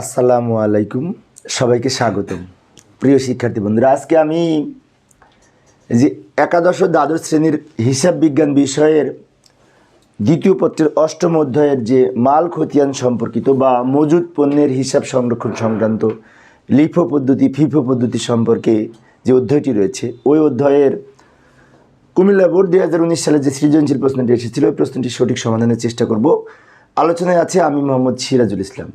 আসসালামু আলাইকুম। সবাইকে স্বাগতম। প্রিয় শিক্ষার্থী বন্ধুরা, আজকে আমি যে একাদশ দ্বাদশ শ্রেণির হিসাব বিজ্ঞান বিষয়ের দ্বিতীয় পত্রের অষ্টম অধ্যায়ের যে মাল খতিয়ান সম্পর্কিত বা মজুদ পণ্যের হিসাব সংরক্ষণ সংক্রান্ত লিফো পদ্ধতি, ফিফো পদ্ধতি সম্পর্কে যে অধ্যায়টি রয়েছে, ওই অধ্যায়ের কুমিল্লা বোর্ড দুই হাজার উনিশ সালে যে সৃজনশীল প্রশ্নটি এসেছিল, ওই প্রশ্নটি সঠিক সমাধানের চেষ্টা করব। আলোচনায় আছে আমি মোহাম্মদ সিরাজুল ইসলাম।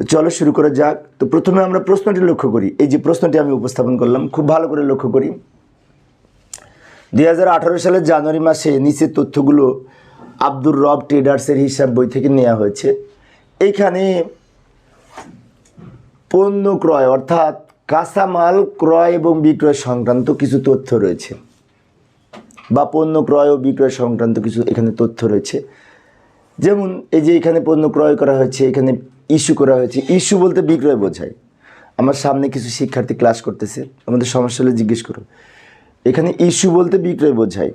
তো চলো শুরু করা যাক। তো প্রথমে আমরা প্রশ্নটি লক্ষ্য করি। এই যে প্রশ্নটি আমি উপস্থাপন করলাম, খুব ভালো করে লক্ষ্য করি। দু হাজার আঠারো সালের জানুয়ারি মাসে নিচের তথ্যগুলো আব্দুর রব ট্রেডার্সের হিসাব বই থেকে নেওয়া হয়েছে। এইখানে পণ্য ক্রয়, অর্থাৎ কাঁচামাল ক্রয় এবং বিক্রয় সংক্রান্ত কিছু তথ্য রয়েছে। বা পণ্য ক্রয় ও বিক্রয় সংক্রান্ত কিছু এখানে তথ্য রয়েছে। যেমন এই যে এখানে পণ্য ক্রয় করা হয়েছে, এখানে ইস্যু করা হয়েছে। ইস্যু বলতে বিক্রয় বোঝায়। আমার সামনে কিছু শিক্ষার্থী ক্লাস করতেছে, আমাদের সমস্যা হলে জিজ্ঞেস করো। এখানে ইস্যু বলতে বিক্রয় বোঝায়,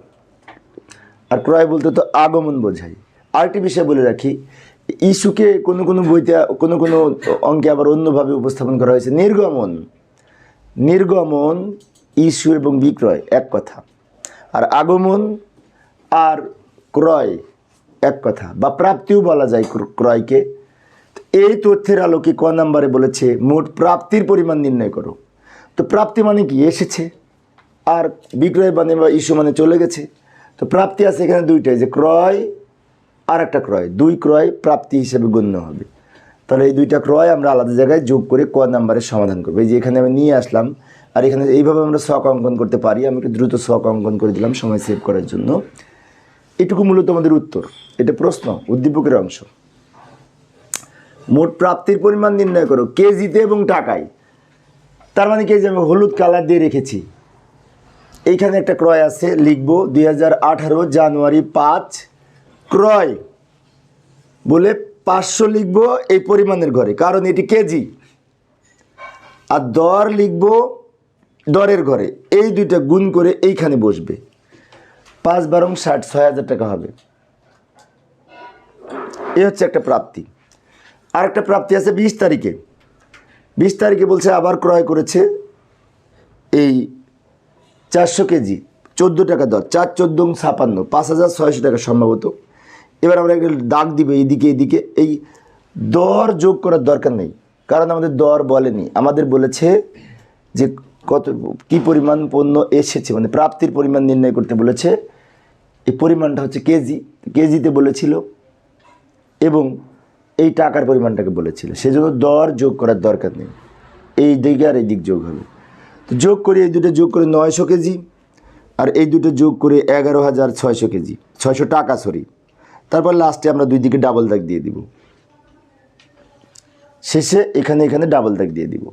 আর ক্রয় বলতে তো আগমন বোঝায়। আরেকটি বিষয় বলে রাখি, ইস্যুকে কোনো কোনো বইতে, কোনো কোনো অঙ্কে আবার অন্যভাবে উপস্থাপন করা হয়েছে। নির্গমন নির্গমন, ইস্যু এবং বিক্রয় এক কথা, আর আগমন আর ক্রয় এক কথা, বা প্রাপ্তিও বলা যায় ক্র- ক্রয়কে। এই তথ্যের আলোকে ক নাম্বারে বলেছে, মোট প্রাপ্তির পরিমাণ নির্ণয় করো। তো প্রাপ্তি মানে কি? এসেছে, আর বিক্রয় মানে বা ইস্যু মানে চলে গেছে। তো প্রাপ্তি আছে এখানে দুইটাই, যে ক্রয় আর একটা ক্রয়। দুই ক্রয় প্রাপ্তি হিসেবে গণ্য হবে। তাহলে এই দুইটা ক্রয় আমরা আলাদা জায়গায় যোগ করে ক নাম্বারের সমাধান করব। এই যে এখানে আমি নিয়ে আসলাম, আর এখানে এইভাবে আমরা শখ অঙ্কন করতে পারি। আমি একটু দ্রুত শখ অঙ্কন করে দিলাম সময় সেভ করার জন্য। এটুকু মূলত আমাদের উত্তর। এটা প্রশ্ন, উদ্দীপকের অংশ। মোট প্রাপ্তির পরিমাণ নির্ণয় করো, কেজিতে এবং টাকায়। তার মানে কি, এই যে আমি হলুদ কালার দিয়ে রেখেছি। এইখানে একটা ক্রয় আছে, লিখব, দুই হাজার আঠারো জানুয়ারি পাঁচ, ক্রয় বলে পাঁচশো লিখব এই পরিমাণের ঘরে, কারণ এটি কেজি। আর দর লিখব দরের ঘরে, এই দুইটা গুণ করে এইখানে বসবে। পাঁচ বারং ষাট, ছয় হাজার টাকা হবে। এ হচ্ছে একটা প্রাপ্তি। আর একটা প্রাপ্তি আছে বিশ তারিখে। বিশ তারিখে বলছে আবার ক্রয় করেছে এই চারশো কেজি, চোদ্দ টাকা দর, চার চোদ্দ ছাপান্ন, পাঁচ হাজার ছয়শো টাকা সম্ভবত। এবার আমরা একটা দাগ দিবে এইদিকে এইদিকে এই দর যোগ করার দরকার নেই, কারণ আমাদের দর বলেনি। আমাদের বলেছে যে কত, কি পরিমাণ পণ্য এসেছে মানে প্রাপ্তির পরিমাণ নির্ণয় করতে বলেছে। এই পরিমাণটা হচ্ছে কেজি, কেজিতে বলেছিল। এবং এই টাকার পরিমাণটাকে বলেছিল। সেজন্য দর যোগ করার দরকার নেই। এই দিকে আর এই দিক যোগ হবে। তো যোগ করে এই দুটো যোগ করে নয়শো কেজি আর এই দুটো যোগ করে এগারো হাজার ছয়শো কেজি। ছয়শো টাকা সরি তারপর লাস্টে আমরা দুই দিকে ডাবল দাগ দিয়ে দিব। শেষে এখানে এখানে ডাবল দাগ দিয়ে দিব।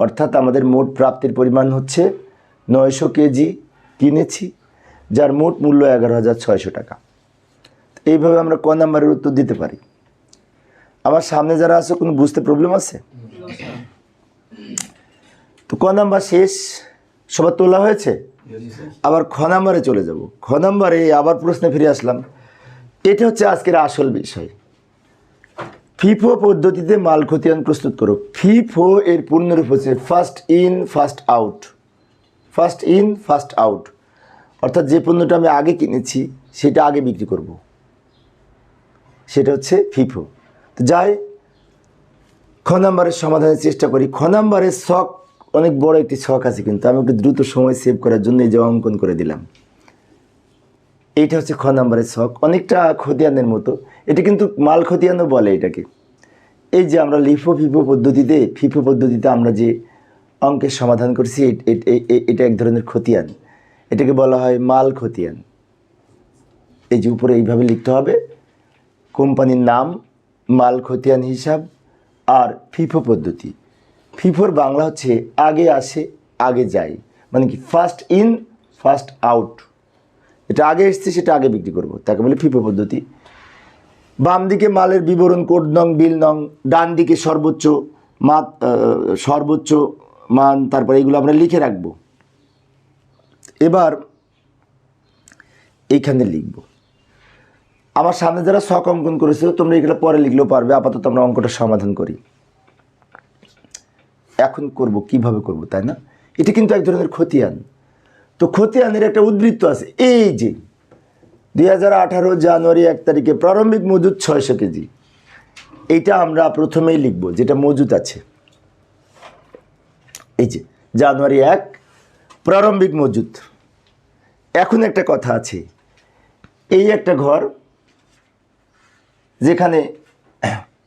অর্থাৎ আমাদের মোট প্রাপ্তির পরিমাণ হচ্ছে নয়শো কেজি কিনেছি, যার মোট মূল্য এগারো হাজার ছয়শো টাকা। এইভাবে আমরা ক নাম্বারের উত্তর দিতে পারি। আমার সামনে যারা আছে, কোনো বুঝতে প্রবলেম আছে? তো ক নাম্বার শেষ? সবার তোলা হয়েছে? আবার খ নাম্বারে চলে যাব। খ নাম্বারে আবার প্রশ্নে ফিরে আসলাম। এটা হচ্ছে আজকের আসল বিষয়। ফিফো পদ্ধতিতে মাল খতিয়ান প্রস্তুত করো। ফিফো এর পূর্ণরূপ হচ্ছে first in first out first in first out অর্থাৎ যে পণ্যটা আমি আগে কিনেছি, সেটা আগে বিক্রি করব। সেটা হচ্ছে ফিফো। যাই, খ নাম্বারের সমাধানের চেষ্টা করি। খ নাম্বারের শখ, অনেক বড় একটি শখ আছে কিন্তু, আমি একটু দ্রুত সময় সেভ করার জন্য এই যে অঙ্কন করে দিলাম। এইটা হচ্ছে খ নাম্বারের শখ। অনেকটা খতিয়ানের মতো। এটা কিন্তু মাল খতিয়ানও বলে এটাকে। এই যে আমরা লিফো ফিফো পদ্ধতিতে ফিফো পদ্ধতিতে আমরা যে অঙ্কের সমাধান করছি এটা এক ধরনের খতিয়ান। এটাকে বলা হয় মাল খতিয়ান। এই যে উপরে এইভাবে লিখতে হবে। কোম্পানির নাম মাল খতিয়ান হিসাব আর ফিফো পদ্ধতি। ফিফোর বাংলা হচ্ছে আগে আসে, আগে যায়। মানে কি ফার্স্ট ইন ফার্স্ট আউট এটা আগে এসছে, সেটা আগে বিক্রি করব। তাকে বলে ফিফো পদ্ধতি। বাম দিকে মালের বিবরণ, কোড নং, বিল নং, ডান দিকে সর্বোচ্চ মাত সর্বোচ্চ মান, তারপরে এগুলো আমরা লিখে রাখব। এবার এইখানে লিখব। আমার সামনে যারা শখ অঙ্কন করেছিল তোমরা এগুলো পরে লিখলেও পারবে। আপাতত আমরা অঙ্কটা সমাধান করি। এখন করব, কীভাবে করব, তাই না? এটা কিন্তু এক ধরনের খতিয়ান। তো খতিয়ানের একটা উদ্বৃত্ত আছে। এই যে, দুই হাজার আঠারো জানুয়ারি এক তারিখে প্রারম্ভিক মজুদ ছয়শো কেজি। এইটা আমরা প্রথমেই লিখব, যেটা মজুদ আছে। এই যে, জানুয়ারি এক, প্রারম্ভিক মজুদ। এখন একটা কথা আছে। এই একটা ঘর যেখানে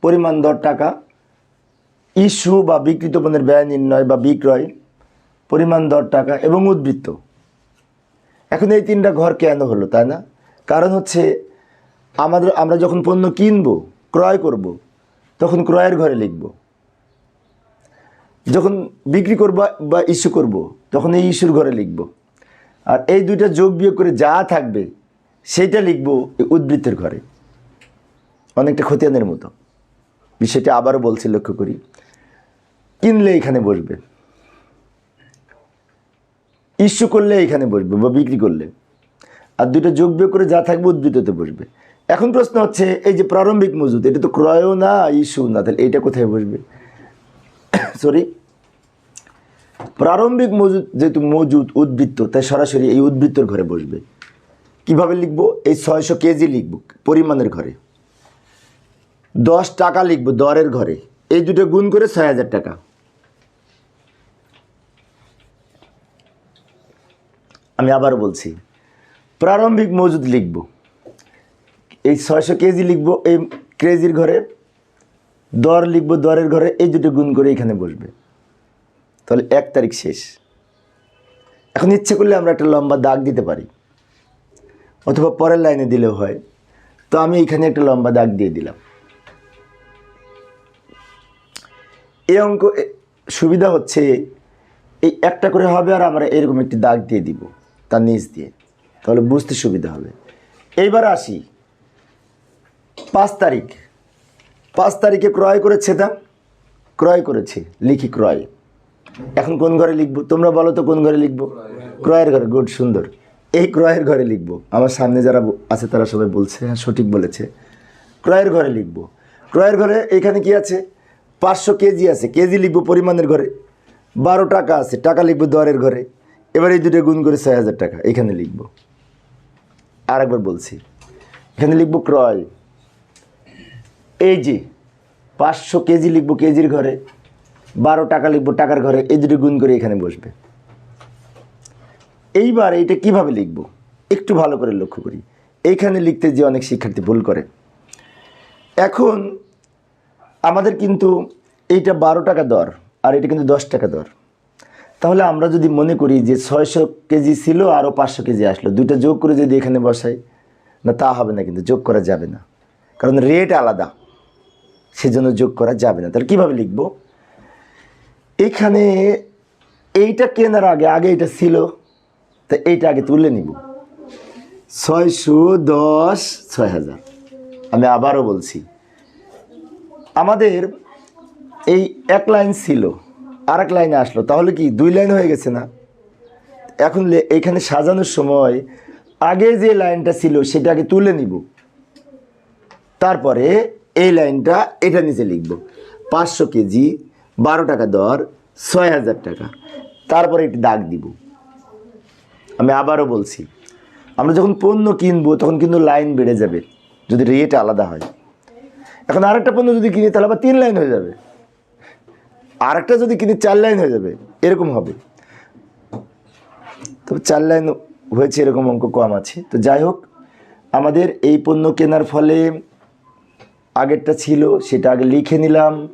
পরিমাণ দর টাকা, ইস্যু বা বিকৃত পণ্যের ব্যয় নির্ণয় বা বিক্রয়, পরিমাণ দর টাকা এবং উদ্বৃত্ত। এখন এই তিনটা ঘর কেন হলো, তাই না? কারণ হচ্ছে আমাদের, আমরা যখন পণ্য কিনবো, ক্রয় করব, তখন ক্রয়ের ঘরে লিখব। যখন বিক্রি করব বা ইস্যু করব, তখন এই ইস্যুর ঘরে লিখব। আর এই দুইটা যোগ বিয়োগ করে যা থাকবে, সেইটা লিখব উদ্বৃত্তের ঘরে। অনেকটা খতিয়ানের মতো। বিষয়টা আবারও বলছি, লক্ষ্য করি। কিনলে এখানে বসবে। ইস্যু করলে এখানে বসবে বা বিক্রি করলে। আর দুটো যোগ বিয়োগ করে যা থাকবে উদ্বৃত্ততে বসবে। এখন প্রশ্ন হচ্ছে, এই যে প্রারম্ভিক মজুদ, এটা তো ক্রয়ও না, ইস্যু না, তাহলে এইটা কোথায় বসবে? সরি প্রারম্ভিক মজুদ যেহেতু মজুদ উদ্বৃত্ত, তাই সরাসরি এই উদ্বৃত্তর ঘরে বসবে। কীভাবে লিখব? এই ছয়শো কেজি লিখব, পরিমাণের ঘরে। দশ টাকা লিখব দরের ঘরে। এই দুটো গুণ করে ছয় হাজার টাকা। আমি আবার বলছি, প্রারম্ভিক মজুদ লিখব। এই ছয়শো কেজি লিখব এই কেজির ঘরে, দর লিখব দরের ঘরে, এই দুটো গুণ করে এখানে বসবে। তাহলে এক তারিখ শেষ। এখন ইচ্ছে করলে আমরা একটা লম্বা দাগ দিতে পারি, অথবা পরের লাইনে দিলেও হয়। তো আমি এখানে একটা লম্বা দাগ দিয়ে দিলাম। এই অঙ্ক সুবিধা হচ্ছে এই একটা করে হবে আর আমরা এরকম একটি দাগ দিয়ে দিব, তার নিচ দিয়ে। তাহলে বুঝতে সুবিধা হবে। এইবার আসি। পাঁচ তারিখ। পাঁচ তারিখে ক্রয় করেছে তা? ক্রয় করেছে, লিখি ক্রয়। এখন কোন ঘরে লিখব? তোমরা বলো তো কোন ঘরে লিখব? ক্রয়ের ঘরে, গুড, সুন্দর। এই ক্রয়ের ঘরে লিখব। আমার সামনে যারা আছে তারা সবাই বলছে হ্যাঁ সঠিক বলেছে। ক্রয়ের ঘরে লিখব। ক্রয়ের ঘরে এখানে কি আছে? পাঁচশো কেজি আছে, কেজি লিখব পরিমাণের ঘরে। বারো টাকা আছে, টাকা লিখব দরের ঘরে। এবার এই দুটো গুণ করে ছয় হাজার টাকা, এখানে লিখব। আর একবার বলছি, এখানে লিখব ক্রয়। এই যে পাঁচশো কেজি লিখব কেজির ঘরে, বারো টাকা লিখব টাকার ঘরে, এই দুটো গুণ করে এখানে বসবে। এইবার এইটা কীভাবে লিখব? একটু ভালো করে লক্ষ্য করি। এইখানে লিখতে যে অনেক শিক্ষার্থী ভুল করে। এখন আমাদের কিন্তু এইটা বারো টাকা দর, আর এটা কিন্তু দশ টাকা দর। তাহলে আমরা যদি মনে করি যে ছয়শো কেজি ছিল আরও পাঁচশো কেজি আসলো, দুইটা যোগ করে যদি এখানে বসাই, না তা হবে না কিন্তু, যোগ করা যাবে না। কারণ রেট আলাদা, সেজন্য যোগ করা যাবে না। তাহলে কীভাবে লিখব? এখানে এইটা কেনার আগে আগে এটা ছিল, তা এইটা আগে তুলে নিব। ছয়শো দশ, ছয় হাজার। আমি আবারও বলছি আমাদের এই এক লাইন ছিল আর এক লাইনে আসলো। তাহলে কি দুই লাইন হয়ে গেছে না? এখন এখানে সাজানোর সময় আগে যে লাইনটা ছিল সেটা আগে তুলে নিব। তারপরে এই লাইনটা এটা নিচে লিখব। পাঁচশো কেজি, বারো টাকা দর, ছয় হাজার টাকা। তারপরে একটি দাগ দিব। আমি আবারও বলছি, আমরা যখন পণ্য কিনবো তখন কিন্তু লাইন বেড়ে যাবে, যদি রেট আলাদা হয়। এখন আরেকটা পণ্য যদি কিনি, তাহলে আবার তিন লাইন হয়ে যাবে। আরেকটা যদি কিনি, চার লাইন হয়ে যাবে। এরকম হবে। তবে চার লাইন হয়েছে, এরকম অঙ্ক কম আছে। তো যাই হোক, আমাদের এই পণ্য কেনার ফলে আগেরটা ছিল, সেটা আগে লিখে নিলাম।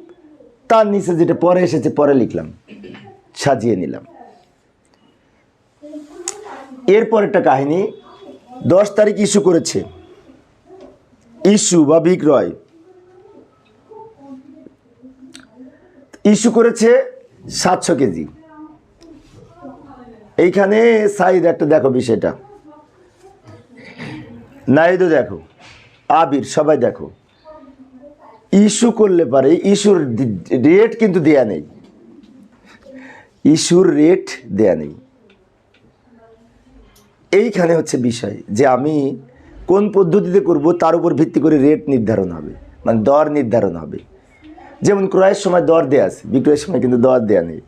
তার নিচে যেটা পরে এসেছে, পরে লিখলাম। সাজিয়ে নিলাম। এরপর একটা কাহিনী, দশ তারিখ ইস্যু করেছে। ইস্যু বা বিক্রয়। ইস্যু করেছে সাতশো কেজি। এইখানে সাইদ একটা দেখো বিষয়টা। নাইদও দেখো, আবির সবাই দেখো। ইস্যু করলে পারে, ইস্যুর রেট কিন্তু দেয়া নেই। ইস্যুর রেট দেয়া নেই। এইখানে হচ্ছে বিষয় যে আমি কোন পদ্ধতিতে করব, তার উপর ভিত্তি করে রেট নির্ধারণ হবে মানে দর নির্ধারণ হবে। যেমন ক্রয়ের সময় দর দেয়া আছে, বিক্রয়ের সময় কিন্তু দর দেয়া নেই।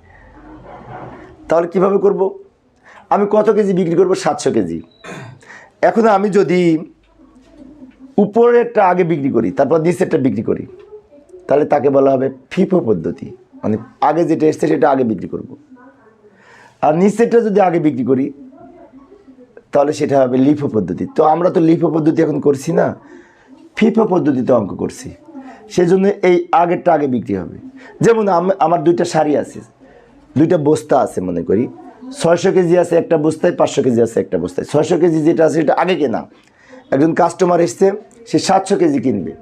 তাহলে কীভাবে করব? আমি কত কেজি বিক্রি করব? সাতশো কেজি। এখন আমি যদি উপরেরটা আগে বিক্রি করি, তারপর নিচেরটা বিক্রি করি, তাহলে তাকে বলা হবে ফিফো পদ্ধতি। মানে আগে যেটা এসছে সেটা আগে বিক্রি করব। আর নিচেরটা যদি আগে বিক্রি করি, তাহলে সেটা হবে লিফো পদ্ধতি। তো আমরা তো লিফো পদ্ধতি এখন করছি না, ফিফো পদ্ধতিতে অঙ্ক করছি। সেজন্য এই আগেরটা আগে বিক্রি হবে। যেমন আমার দুইটা শাড়ি আছে, দুইটা বস্তা আছে মনে করি। ছয়শো কেজি আছে একটা বস্তায়, পাঁচশো কেজি আছে একটা বস্তায়। ছয়শো কেজি যেটা আছে সেটা আগে কেনা। একজন কাস্টমার এসছে, সে সাতশো কেজি কিনবে।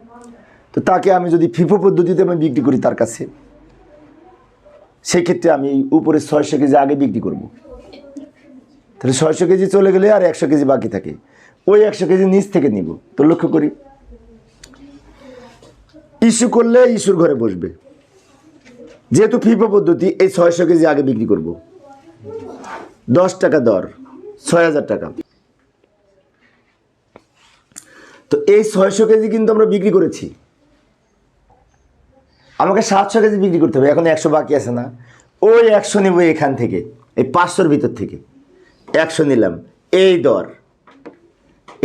তো তাকে আমি যদি ফিফো পদ্ধতিতে আমি বিক্রি করি তার কাছে, সেক্ষেত্রে আমি উপরে ছয়শো কেজি আগে বিক্রি করব। তাহলে ছয়শো কেজি চলে গেলে আর একশো কেজি বাকি থাকে। ওই একশো কেজি নিচ থেকে নিব। তো লক্ষ্য করি ইস্যু করলে ইস্যুর ঘরে বসবে। যেহেতু ফিফো পদ্ধতি, এই ছয়শো কেজি আগে বিক্রি করব। দশ টাকা দর, ছয় হাজার টাকা। তো এই ছয়শো কেজি কিন্তু আমরা বিক্রি করেছি। আমাকে সাতশো কেজি বিক্রি করতে হবে, এখন একশো বাকি আছে না। ওই একশো নেব এখান থেকে, এই পাঁচশোর ভিতর থেকে। একশো নিলাম, এই দর।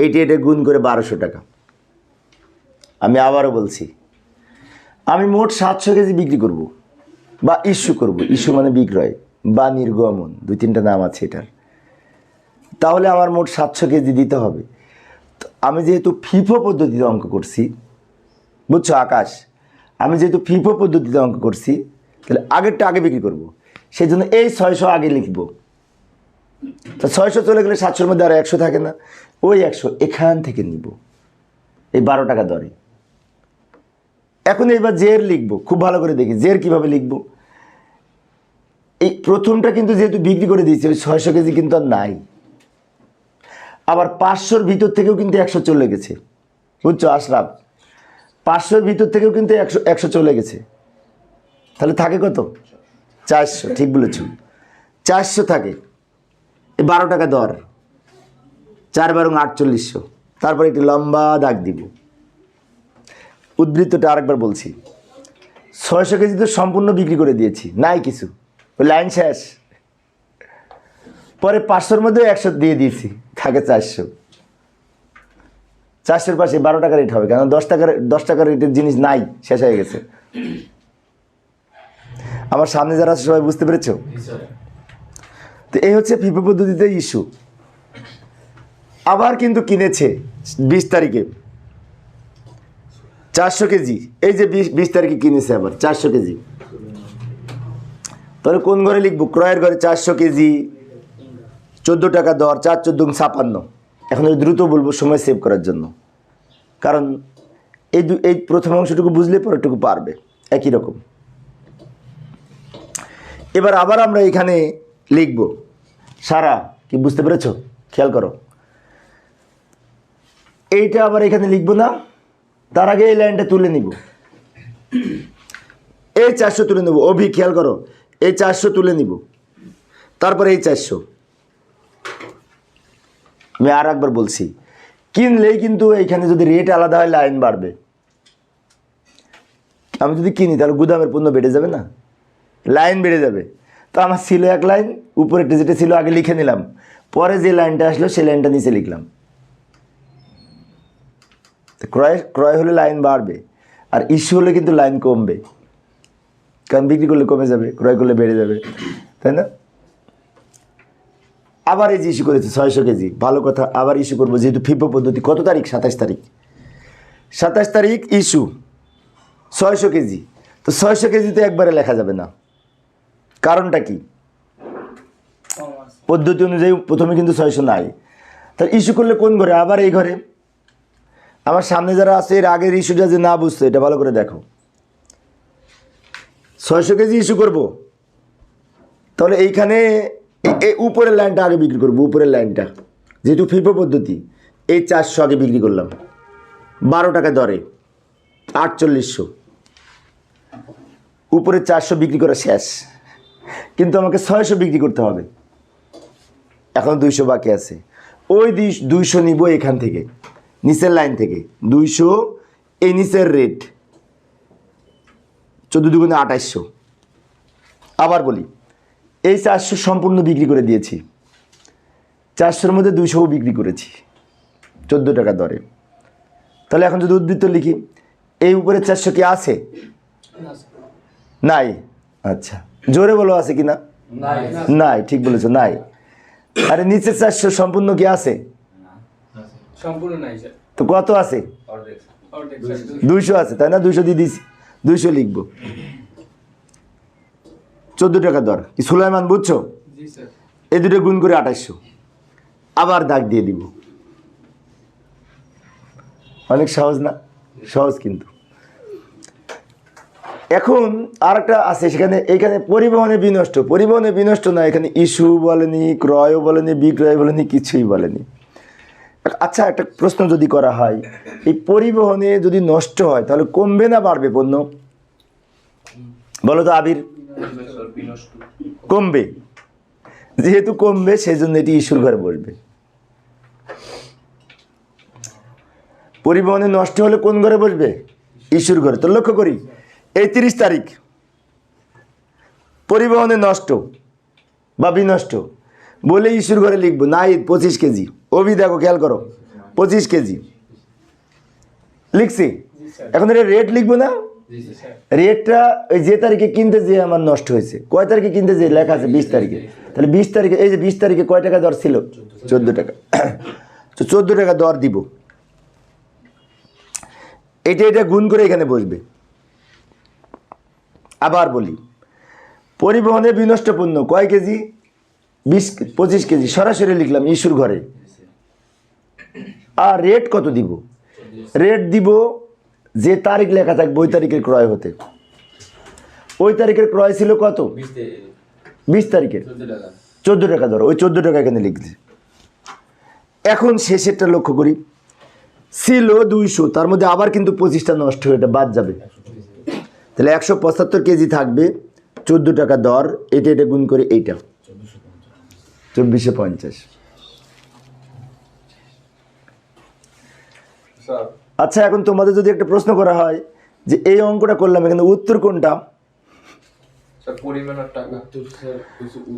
এইটি এটা গুণ করে বারোশো টাকা। আমি আবারও বলছি আমি মোট সাতশো কেজি বিক্রি করব। বা ইস্যু করব। ইস্যু মানে বিক্রয় বা নির্গমন। দুই তিনটা নাম আছে এটার। তাহলে আমার মোট সাতশো কেজি দিতে হবে। আমি যেহেতু ফিফো পদ্ধতিতে অঙ্ক করছি, বুঝছ আকাশ? আমি যেহেতু ফিফো পদ্ধতিতে অঙ্ক করছি, তাহলে আগেরটা আগে বিক্রি করব। সেই জন্য এই ছয়শো আগে লিখব। তা ছয়শো চলে গেলে সাতশোর মধ্যে আর একশো থাকে না। ওই একশো এখান থেকে নিব। এই বারো টাকা দরে। এখন এবার জের লিখব, খুব ভালো করে দেখি, জের কীভাবে লিখব? এই প্রথমটা কিন্তু যেহেতু বিক্রি করে দিয়েছে, ওই ছয়শো কেজি কিন্তু আর নাই। আবার পাঁচশোর ভিতর থেকেও কিন্তু একশো চলে গেছে। বুঝছ, আশরাফ? পাঁচশোর ভিতর থেকেও কিন্তু একশো একশো চলে গেছে। তাহলে থাকে কত? চারশো, ঠিক বলেছ। চারশো থাকে। বারো টাকা দর। চার বারং আটচল্লিশশো। তারপর একটি লম্বা দাগ দিব। উদ্বৃত্তটা আরেকবার বলছি। ছয়শো কেজি তো সম্পূর্ণ বিক্রি করে দিয়েছি নাই কিছু। ওই লাইন শেষ। পরে পাঁচশোর মধ্যে একশো দিয়ে দিয়েছি থাকে চারশো। চারশোর পাশে বারো টাকা রেট হবে কারণ দশ টাকার দশ টাকার রেটের জিনিস নাই শেষ হয়ে গেছে। আমার সামনে যারা সবাই বুঝতে পেরেছ? তো এই হচ্ছে ফিফো পদ্ধতিতে ইস্যু আবার কিন্তু কিনেছে বিশ তারিখে। চারশো কেজি। এই যে বিশ বিশ তারিখে কিনেছে আবার, চারশো কেজি। তাহলে কোন ঘরে লিখব? ক্রয়ের ঘরে চারশো কেজি, চোদ্দ টাকা দর, চার চোদ্দ ছাপান্ন। এখন দ্রুত বলব সময় সেভ করার জন্য। কারণ এই দু এই প্রথম অংশটুকু বুঝলে পরেরটুকু পারবে। একই রকম। এবার আবার আমরা এখানে লিখব। সারা, কি বুঝতে পেরেছ? খেয়াল করো। এইটা আবার এখানে লিখব না? তার আগে এই লাইনটা তুলে নিব। এই চারশো তুলে নেব। অভি, খেয়াল করো। এই চারশো তুলে নিব। তারপরে এই চারশো। আমি আর একবার বলছি, কিনলেই কিন্তু এইখানে যদি রেট আলাদা হয় লাইন বাড়বে। আমি যদি কিনি, তাহলে গুদামের পণ্য বেড়ে যাবে না? লাইন বেড়ে যাবে। তো আমার ছিল এক লাইন উপরেরটা যেটা ছিল আগে লিখে নিলাম। পরে যে লাইনটা আসলো, সেই লাইনটা নিচে লিখলাম। তো ক্রয় ক্রয় হলে লাইন বাড়বে, আর ইস্যু হলে কিন্তু লাইন কমবে। কারণ বিক্রি করলে কমে যাবে, ক্রয় করলে বেড়ে যাবে, তাই না? আবার এই যে ইস্যু করেছে, ছয়শো কেজি, ভালো কথা, আবার ইস্যু করব, যেহেতু ফিফো পদ্ধতি, কত তারিখ? সাতাশ তারিখ। সাতাশ তারিখ ইস্যু, ছয়শো কেজি। তো ছয়শো কেজি তো একবারে লেখা যাবে না। কারণটা কি? পদ্ধতি অনুযায়ী প্রথমে কিন্তু ছয়শো নাই। তাহলে ইস্যু করলে কোন ঘরে? আবার এই ঘরে। আমার সামনে যারা আছে, এর আগের ইস্যুটা যে না বুঝতো এটা ভালো করে দেখো। ছয়শো কেজি ইস্যু করব। তাহলে এইখানে এ- এ উপরের লাইনটা আগে বিক্রি করব, উপরের লাইনটা যেহেতু ফিফো পদ্ধতি, এই চারশো আগে বিক্রি করলাম। বারো টাকা দরে, আটচল্লিশশো। উপরে চারশো বিক্রি করা শেষ। কিন্তু আমাকে ছয়শো বিক্রি করতে হবে। এখন দুইশো বাকি আছে। ওই দুইশো নিব এখান থেকে। নিচের লাইন থেকে। দুইশো এই নিচের রেট চোদ্দ দুগুণে আঠাইশশো। আবার বলি এই চারশো সম্পূর্ণ বিক্রি করে দিয়েছি। চারশোর মধ্যে দুইশোও বিক্রি করেছি চোদ্দ টাকা দরে। তাহলে এখন যদি উদ্বৃত্ত লিখি এই উপরে চারশো কি আছে? নাই। আচ্ছা জোরে বলো আছে কি না নাই ঠিক বলেছ নাই। আরে নিচের চারশো সম্পূর্ণ কি আছে? সম্পূর্ণ নাই স্যার। তো কত আছে? দুইশো আছে তাই না? দুইশো দিয়ে দিছি। দুইশো লিখব। চোদ্দ টাকা দর। কি সুলাইমান বুঝছ? জি এই দুটো গুণ করে আঠাশশো আবার দাগ দিয়ে দিব। অনেক সহজ না? সহজ কিন্তু। এখন আর একটা আছে সেখানে এখানে পরিবহনে বিনষ্ট। পরিবহনে বিনষ্ট না এখানে ইস্যু বলেনি ক্রয়ও বলেনি বিক্রয় বলেনি কিছুই বলেনি। আচ্ছা একটা প্রশ্ন যদি করা হয়, এই পরিবহনে যদি নষ্ট হয়, তাহলে কমবে না বাড়বে পণ্য? বলো তো, আবির। কমবে। যেহেতু কমবে সেই জন্য এটি ইস্যুর ঘরে বসবে। পরিবহনে নষ্ট হলে কোন ঘরে বসবে? ইস্যুর ঘরে। তো লক্ষ্য করি, এই তিরিশ তারিখ, পরিবহনে নষ্ট বা বিনষ্ট। বলে ইস্যুর ঘরে লিখব। নাহিদ, পঁচিশ কেজি। অভি, দেখো, খেয়াল করো। পঁচিশ কেজি। লিখছি? এখন এটা রেট লিখব না? রেটটা ওই যে তারিখে কিনতে যে আমার নষ্ট হয়েছে। কয় তারিখে কিনতে যে লেখা আছে? বিশ তারিখে। তাহলে বিশ তারিখে, এই যে বিশ তারিখে কয় টাকা দর ছিল? চোদ্দ টাকা। তো চোদ্দ টাকা দর দিব। এটা এটা গুণ করে এখানে বসবে। আবার বলি পরিবহনে বিনষ্ট পণ্য কয় কেজি? বিশ পঁচিশ কেজি সরাসরি লিখলাম ইস্যুর ঘরে। আর রেট কত দিব? রেট দিব যে তারিখ লেখা থাকবে ওই তারিখের ক্রয় হতে। ওই তারিখের ক্রয় ছিল কত? বিশ তারিখের। চোদ্দ টাকা। ধরো ওই চোদ্দ টাকা এখানে লিখছি। এখন শেষেরটা লক্ষ্য করি। ছিল দুইশো তার মধ্যে আবার কিন্তু পঁচিশটা নষ্ট হয়ে এটা বাদ যাবে। তাহলে একশো পঁচাত্তর কেজি থাকবে চোদ্দ টাকা দর এটা এটা গুণ করে এইটা। চব্বিশশো পঞ্চাশ। আচ্ছা এখন তোমাদের যদি একটা প্রশ্ন করা হয় যে এই অঙ্কটা করলাম এখানে উত্তর কোনটা?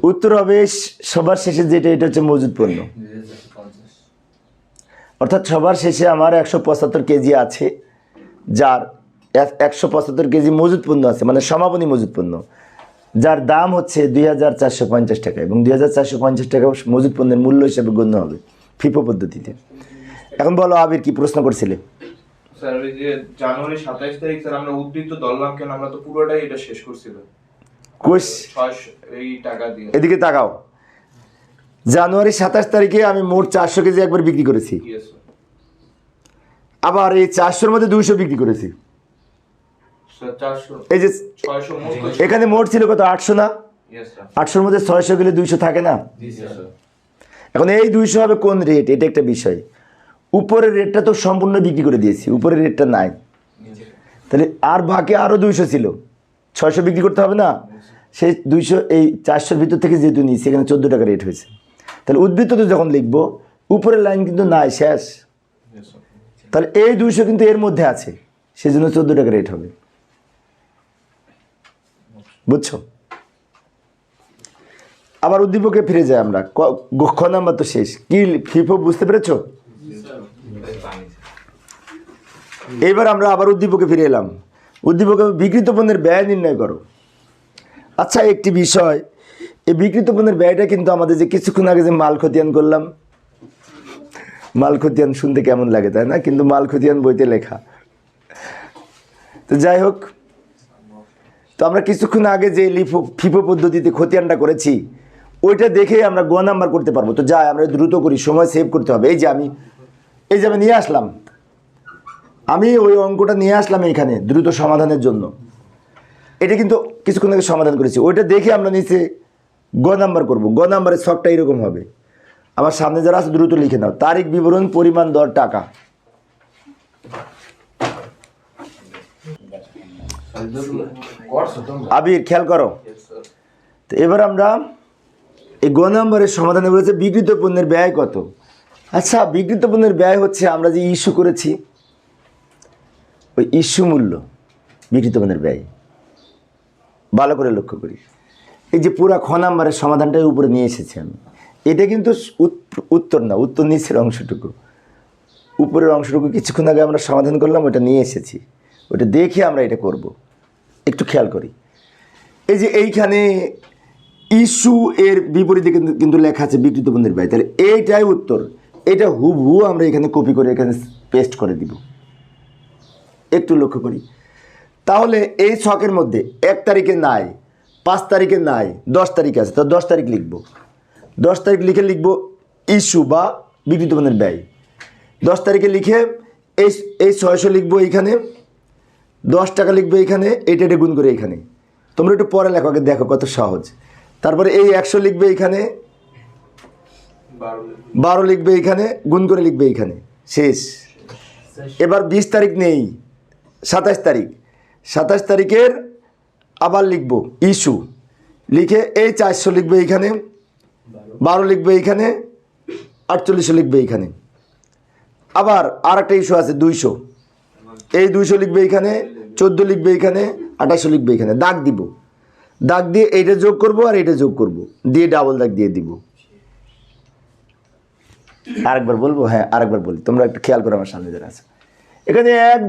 উত্তর হবে সবার শেষে যেটা এটা হচ্ছে মজুদ পণ্য। অর্থাৎ সবার শেষে আমার একশো পঁচাত্তর কেজি আছে যার এক- একশো পঁচাত্তর কেজি মজুদ পণ্য আছে মানে সমাপনী মজুদ পণ্য। যার দাম হচ্ছে দুই হাজার চারশো পঞ্চাশ টাকা এবং দুই হাজার চারশো পঞ্চাশ টাকা মজুদ পণ্যের মূল্য হিসেবে গণ্য হবে ফিফো পদ্ধতিতে। এখন বলো আবির কি প্রশ্ন করছিলে? স্যার ওই যে জানুয়ারি সাতাইশ তারিখ স্যার আমরা উদ্বৃত্ত ধরলাম কেন আমরা তো পুরোটাই এটা শেষ করছিলাম কোষ ছয়শো এই টাকা দিয়ে। এদিকে তাকাও। জানুয়ারি সাতাশ তারিখে আমি মোট চারশো কেজি একবার বিক্রি করেছি। আবার এই চারশোর মধ্যে দুইশো বিক্রি করেছি। এই যে এখানে মোট ছিল কত আটশো না? আটশোর মধ্যে ছয়শো গেলে দুইশো থাকে না? এখন এই দুইশো হবে কোন রেট এটা একটা বিষয়। উপরের রেটটা তো সম্পূর্ণ বিক্রি করে দিয়েছি। উপরের রেটটা নাই। তাহলে আর বাকি আরও দুইশো ছিল। ছয়শো বিক্রি করতে হবে না? সেই দুইশো এই চারশোর ভিতর থেকে যেহেতু নিয়েছি এখানে চোদ্দ টাকা রেট হয়েছে। তাহলে উদ্বৃত্ত তো যখন লিখব উপরের লাইন কিন্তু নাই শেষ। তাহলে এই দুইশো কিন্তু এর মধ্যে আছে। সেজন্য চোদ্দ টাকা রেট হবে। বুঝছ? আবার উদ্দীপকে ফিরে যাই আমরা। খ নাম্বার তো শেষ। কি, ফিফো বুঝতে পেরেছ? এবার আমরা আবার উদ্দীপকে ফিরে এলাম। উদ্দীপকে বিকৃত পণ্যের ব্যয় নির্ণয় করো। আচ্ছা একটি বিষয়। এই বিকৃত পণ্যের ব্যয়টা কিন্তু আমাদের যে কিছুক্ষণ আগে যে মাল খতিয়ান করলাম, মাল খতিয়ান শুনতে কেমন লাগে, তাই না? কিন্তু মাল খতিয়ান বইতে লেখা। তো যাই হোক তো আমরা কিছুক্ষণ আগে যে লিফো, ফিফো পদ্ধতিতে খতিয়ানটা করেছি, ওইটা দেখে আমরা গ নাম্বার করতে পারব। তো যাই, আমরা দ্রুত করি, সময় সেভ করতে হবে। এই যে আমি, এই যে আমি নিয়ে আসলাম। আমি ওই অঙ্কটা নিয়ে আসলাম এইখানে দ্রুত সমাধানের জন্য। এটা কিন্তু কিছুক্ষণ আগে সমাধান করেছি। ওইটা দেখে আমরা নিচে গ নাম্বার করব। গ নাম্বারের শখটা এরকম হবে। আমার সামনে যারা আছে, দ্রুত লিখে নাও। তারিখ, বিবরণ, পরিমাণ, দর, টাকা। আবির, খেয়াল করো। তো এবার আমরা এই গ নম্বরের সমাধানে বলেছে বিকৃত পণ্যের ব্যয় কত? আচ্ছা বিকৃত পণ্যের ব্যয় হচ্ছে আমরা যে ইস্যু করেছি, ওই ইস্যু মূল্য, বিকৃত পণ্যের ব্যয়। ভালো করে লক্ষ্য করি। এই যে পুরা খ নাম্বারের সমাধানটাই উপরে নিয়ে এসেছি আমি। এটা কিন্তু উত্তর না, উত্তর নিচের অংশটুকু। উপরের অংশটুকু কিছুক্ষণ আগে আমরা সমাধান করলাম ওটা নিয়ে এসেছি। ওটা দেখে আমরা এটা করব। একটু খেয়াল করি। এই যে এইখানে ইস্যু এর বিপরীতে কিন্তু কিন্তু লেখা আছে বিকৃত ব্যয়। তাহলে এইটাই উত্তর। এটা হুবহু আমরা এখানে কপি করে এখানে পেস্ট করে দিব। একটু লক্ষ্য করি। তাহলে এই ছকের মধ্যে এক তারিখে নাই, পাঁচ তারিখে নাই, দশ তারিখে আছে। তো দশ তারিখ লিখব। দশ তারিখ লিখে লিখব ইস্যু বা বিকৃত ব্যয়। দশ তারিখে লিখে এই এই ছয়শো লিখব এইখানে। দশ টাকা লিখবে এইখানে এইটা এটা গুণ করে এইখানে তোমরা একটু পরে লেখো, আগে দেখো কত সহজ। তারপরে এই একশো লিখবে এইখানে বারো লিখবে এইখানে গুণ করে লিখবে এইখানে শেষ। এবার বিশ তারিখ নেই, সাতাশ তারিখ। সাতাশ তারিখের আবার লিখব, ইস্যু। লিখে এই চারশো লিখবে এইখানে বারো লিখবে এইখানে আটচল্লিশশো লিখবে এইখানে আবার আর একটা ইস্যু আছে, দুইশো। এই দুইশো লিখবে এইখানে চোদ্দ লিখবে এইখানে আঠাশো লিখবে এইখানে দাগ দিব। দাগ দিয়ে এইটা যোগ করব আর এটা যোগ করব। দিয়ে ডাবল দাগ দিয়ে দিব। আরেকবার বলব? হ্যাঁ আরেকবার বলি। তোমরা একটু খেয়াল করো আমার সামনে যারা আছে। এখানে এক